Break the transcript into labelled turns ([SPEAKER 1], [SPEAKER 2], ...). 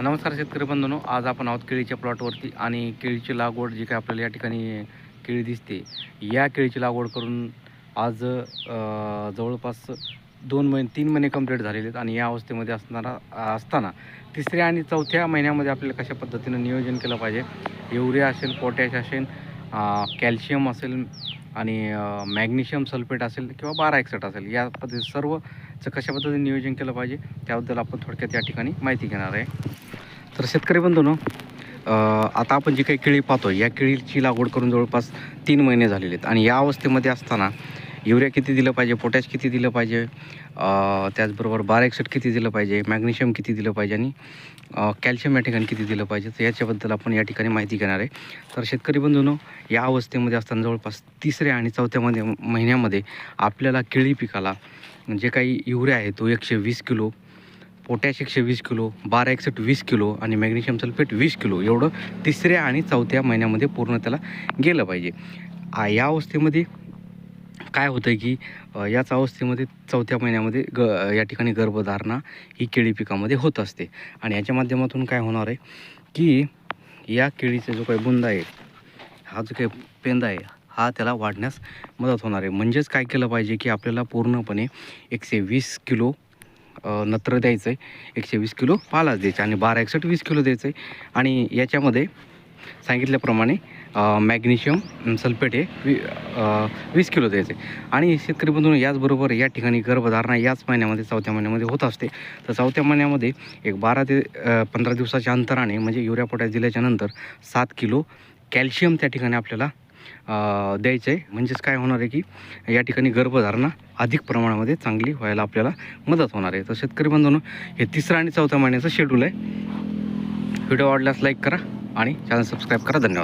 [SPEAKER 1] नमस्कार शेतकरी बंधनो आज आपण आहोत केळीच्या प्लॉटवरती आणि केळीची लागवड जी काय आपल्याला या ठिकाणी केळी दिसते या केळीची लागवड करून आज जवळपास दोन महिने तीन महिने कंप्लीट झालेले आहेत आणि या अवस्थेमध्ये असणारा असताना तिसऱ्या आणि चौथ्या महिन्यामध्ये आपल्याला कशा पद्धतीनं नियोजन केलं पाहिजे? युरिया असेल पोटॅश असेल कॅल्शियम असेल आणि मॅग्नेशियम सल्फेट असेल किंवा बारा एक्सेट असेल या पद्धती सर्वचं कशा पद्धतीने नियोजन केलं पाहिजे? त्याबद्दल आपण थोडक्यात या ठिकाणी माहिती घेणार आहे. तर शेतकरी बंधूनो आता आपण जी काही केळी पाहतो या केळीची लागवड करून जवळपास तीन महिने झालेले आहेत. आणि या अवस्थेमध्ये असताना युरिया किती दिलं पाहिजे पोटॅश किती दिलं पाहिजे त्याचबरोबर त्याचबरोबर बारेक्सेट किती दिलं पाहिजे मॅग्नेशियम किती दिलं पाहिजे आणि कॅल्शियम या ठिकाणी किती दिलं पाहिजे तर याच्याबद्दल आपण या ठिकाणी माहिती घेणार आहे. तर शेतकरी बंधूंनो या अवस्थेमध्ये असताना जवळपास तिसऱ्या आणि चौथ्यामध्ये महिन्यामध्ये आपल्याला केळी पिकाला जे काही युरिया आहे तो एकशे वीस किलो पोटॅश एकशे वीस किलो बारा एकसठ वीस किलो आणि मॅग्नेशियम सल्फेट वीस किलो एवढं तिसऱ्या आणि चौथ्या महिन्यामध्ये पूर्ण त्याला गेलं पाहिजे. या अवस्थेमध्ये काय होतं आहे की याच अवस्थेमध्ये चौथ्या महिन्यामध्ये ग या ठिकाणी गर्भधारणा ही केळी पिकामध्ये होत असते. आणि याच्या माध्यमातून काय होणार आहे की या केळीचा जो काही बुंदा आहे हा जो काही पेंदा आहे हा त्याला वाढण्यास मदत होणार आहे. म्हणजेच काय केलं पाहिजे की आपल्याला पूर्णपणे एकशे वीस किलो नत्र द्यायचं आहे एकशे वीस किलो पालाच द्यायचा आणि बारा एकसष्ट वीस किलो द्यायचं आहे आणि याच्यामध्ये सांगितल्याप्रमाणे मॅग्नेशियम सल्फेट हे वी वीस किलो द्यायचे आणि शेतकरी बंधून याचबरोबर या ठिकाणी गर्भधारणा याच महिन्यामध्ये चौथ्या महिन्यामध्ये होत असते. तर चौथ्या महिन्यामध्ये एक बारा ते पंधरा दिवसाच्या अंतराने म्हणजे युरिया पोटॅश दिल्याच्या नंतर सात किलो कॅल्शियम त्या ठिकाणी आपल्याला द्यायचं आहे म्हणजेच काय होणार आहे की या ठिकाणी गर्भधारणा अधिक प्रमाणामध्ये चांगली व्हायला आपल्याला मदत होणार आहे. तर शेतकरी बंधून हे तिसरा आणि चौथ्या महिन्याचं शेड्यूल आहे. व्हिडिओ आवडल्यास लाईक करा आणि चॅनल सबस्क्राईब करा. धन्यवाद.